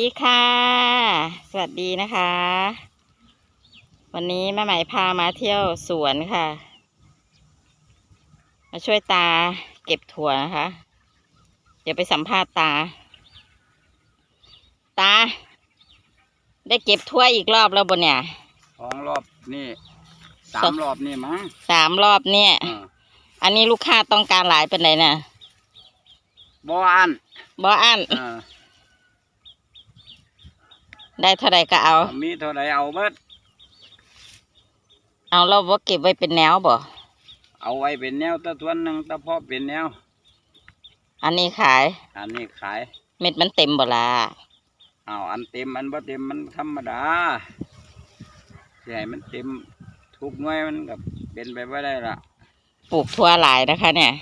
ดีค่ะ สวัสดีนะคะ วันนี้แม่ไหมพามาเที่ยวสวนค่ะ มาช่วยตาเก็บถั่วนะคะ เดี๋ยวไปสัมภาษณ์ตา ตา ได้เก็บถั่วอีกรอบแล้วบนเนี่ยสองรอบนี่สาสอมงรอบนี่มั้งสามรอบเนี่ยเอออันนี้ลูกค้าต้องการหลายเป็นไรน่ะบ่อันบออันเออ ได้เท่าไรก็เอา มีเท่าไรเอาเบิดเอาเราบ่เก็บไว้เป็นแนวบ่ เอาไว้เป็นแนวตะทวนหนึ่งตะพอเป็นแนว อันนี้ขาย อันนี้ขาย เม็ดมันเต็มบ่ล่ะเอาอันเต็มอันบ่เต็มมันธรรมดาใหญ่มันเต็มทุกหน่วยมันกับเป็นไปไม่ได้ละปลูกทั่วหลายนะคะ เนี่ย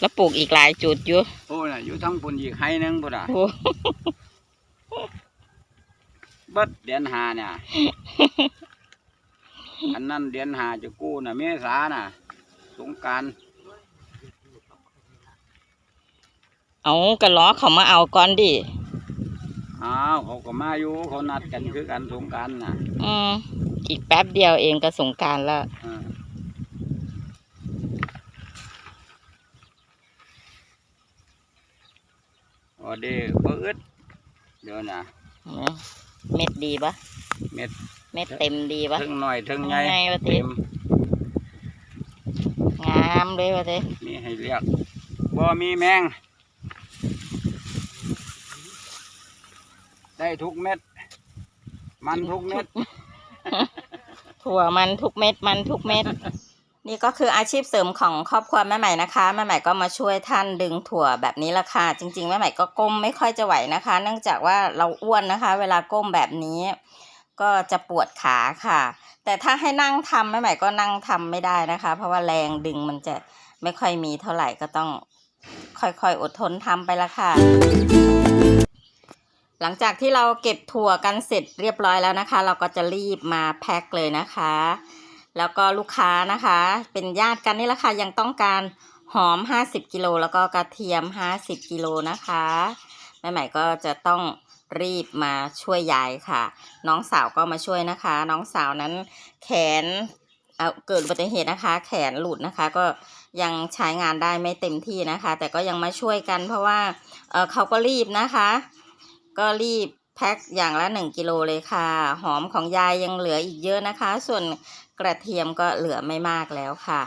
แล้วปลูกอีกหลายจุดอยู่ โอ้น่ะอยู่ทั้งปุ่นอีกไห้หนึงปุ่นอะโอ้ เบิดเดือนหาเนี่ย อันนั้นเดือนหาจะกู้น่ะ เมษาน่ะ สงกรารเอากระล้อเขามาเอาก่อนดิ อ้าวเขาก็มาอยู่เขานัดกันคือกันสงกรารน่ะอืมอีกแป๊บเดียวเองก็สงกรารแล้ว อ่าโอเดีเบิดเดี๋ยวนะเม็ ดดีปะเม็ดเม็ดเต็มดีปะทึงหน่อยทึงใหญ่ไงวะติเต็มงามเลยวะเต้มีให้เรียกบ่มีแมง ได้ทุกเม็ด มันทุกเม็ดถั่วมันทุกเม็ด มันทุกเม็ด นี่ก็คืออาชีพเสริมของครอบครัวแม่ใหม่นะคะแม่ใหม่ก็มาช่วยท่านดึงถั่วแบบนี้ละค่ะจริงๆแม่ใหม่ก็ก้มไม่ค่อยจะไหวนะคะ เนื่องจากว่าเราอ้วนนะคะ เวลาก้มแบบนี้ ก็จะปวดขาค่ะ แต่ถ้าให้นั่งทำแม่ใหม่ก็นั่งทำไม่ได้นะคะ เพราะว่าแรงดึงมันจะไม่ค่อยมีเท่าไหร่ก็ต้องค่อยๆอดทนทำไปละค่ะหลังจากที่เราเก็บถั่วกันเสร็จเรียบร้อยแล้วนะคะ เราก็จะรีบมาแพ็คเลยนะคะ แล้วก็ลูกค้านะคะ เป็นญาติกันนี่แหละค่ะยังต้องการหอม 50กิโลแล้วก็กระเทียม 50กิโลนะคะแม่ใหม่ก็จะต้องรีบมาช่วยยายค่ะ น้องสาวก็มาช่วยนะคะ น้องสาวนั้นแขนเออเกิดอุบัติเหตุนะคะ แขนหลุดนะคะก็ยังใช้งานได้ไม่เต็มที่นะคะ แต่ก็ยังมาช่วยกันเพราะว่าเออเขาก็รีบนะคะ ก็รีบ แพ็คอย่างละ 1 กิโลเลยค่ะ หอมของยายยังเหลืออีกเยอะนะคะ ส่วนกระเทียมก็เหลือไม่มากแล้วค่ะ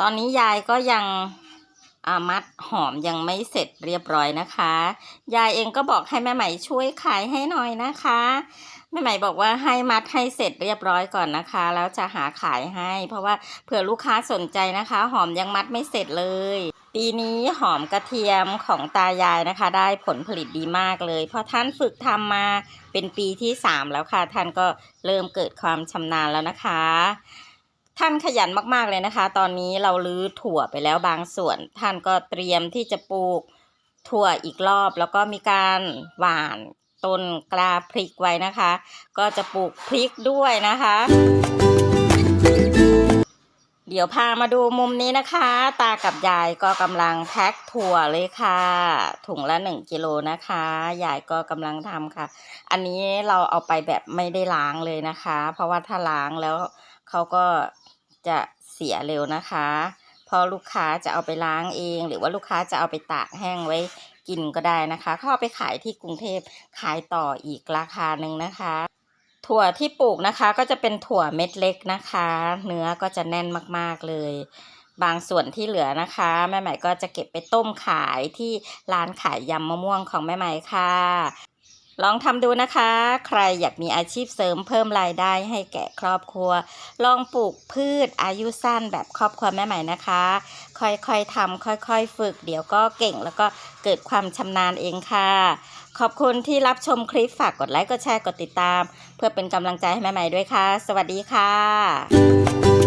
ตอนนี้ยายก็ยังอามัดหอมยังไม่เสร็จเรียบร้อยนะคะ ยายเองก็บอกให้แม่ใหม่ช่วยขายให้หน่อยนะคะแม่ใหม่บอกว่าให้มัดให้เสร็จเรียบร้อยก่อนนะคะ แล้วจะหาขายให้ เพราะว่าเผื่อลูกค้าสนใจนะคะ หอมยังมัดไม่เสร็จเลย ปีนี้หอมกระเทียมของตายายนะคะ ได้ผลผลิตดีมากเลย เพราะท่านฝึกทำมาเป็นปีที่ 3 แล้วค่ะ ท่านก็เริ่มเกิดความชำนาญแล้วนะคะ ท่านขยันมากๆเลยนะคะ ตอนนี้เราลื้อถั่วไปแล้วบางส่วน ท่านก็เตรียมที่จะปลูกถั่วอีกรอบ แล้วก็มีการหว่านต้นกล้าพริกไว้นะคะ ก็จะปลูกพริกด้วยนะคะ เดี๋ยวพามาดูมุมนี้นะคะ ตากับยายก็กำลังแพ็คถั่วเลยค่ะ ถุงละหนึ่งกิโลนะคะ ยายก็กำลังทำค่ะ อันนี้เราเอาไปแบบไม่ได้ล้างเลยนะคะ เพราะว่าถ้าล้างแล้วเขาก็จะเสียเร็วนะคะพอลูกค้าจะเอาไปล้างเอง หรือว่าลูกค้าจะเอาไปตากแห้งไว้กินก็ได้นะคะเขาเอาไปขายที่กรุงเทพขายต่ออีกราคาหนึ่งนะคะ ถั่วที่ปลูกนะคะก็จะเป็นถั่วเม็ดเล็กนะคะ เนื้อก็จะแน่นมากๆเลย บางส่วนที่เหลือนะคะแม่ใหม่ก็จะเก็บไปต้มขายที่ร้านขายยำมะม่วงของแม่ใหม่ค่ะ ลองทำดูนะคะ ใครอยากมีอาชีพเสริมเพิ่มรายได้ให้แก่ครอบครัว ลองปลูกพืชอายุสั้นแบบครอบครัวแม่ใหม่นะคะ ค่อยๆทำค่อยๆ ฝึก เดี๋ยวก็เก่งแล้วก็เกิดความชำนาญเองค่ะ ขอบคุณที่รับชมคลิปฝากกดไลค์กดแชร์กดติดตาม เพื่อเป็นกำลังใจให้แม่ใหม่ด้วยค่ะ สวัสดีค่ะ